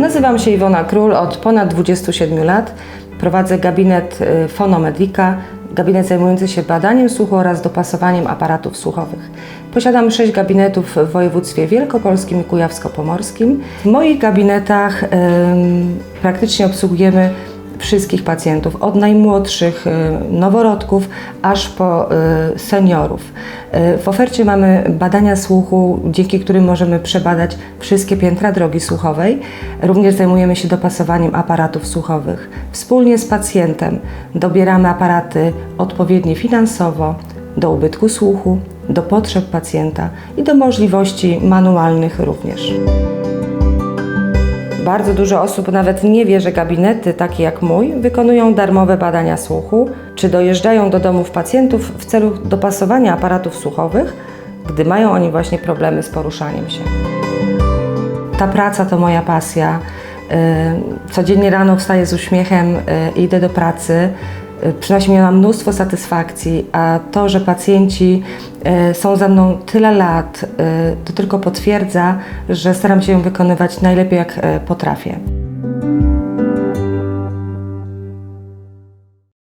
Nazywam się Iwona Król, od ponad 27 lat prowadzę gabinet y, Fonomedika, gabinet zajmujący się badaniem słuchu oraz dopasowaniem aparatów słuchowych. Posiadam sześć gabinetów w województwie wielkopolskim i kujawsko-pomorskim. W moich gabinetach ym, praktycznie obsługujemy wszystkich pacjentów, od najmłodszych y, noworodków aż po y, seniorów. Y, W ofercie mamy badania słuchu, dzięki którym możemy przebadać wszystkie piętra drogi słuchowej. Również zajmujemy się dopasowaniem aparatów słuchowych. Wspólnie z pacjentem dobieramy aparaty odpowiednie finansowo do ubytku słuchu, do potrzeb pacjenta i do możliwości manualnych również. Bardzo dużo osób nawet nie wie, że gabinety takie jak mój wykonują darmowe badania słuchu, czy dojeżdżają do domów pacjentów w celu dopasowania aparatów słuchowych, gdy mają oni właśnie problemy z poruszaniem się. Ta praca to moja pasja. Y, Codziennie rano wstaję z uśmiechem y, idę do pracy. Y, Przynosi mi ona mnóstwo satysfakcji, a to, że pacjenci y, są ze mną tyle lat, y, to tylko potwierdza, że staram się ją wykonywać najlepiej jak potrafię.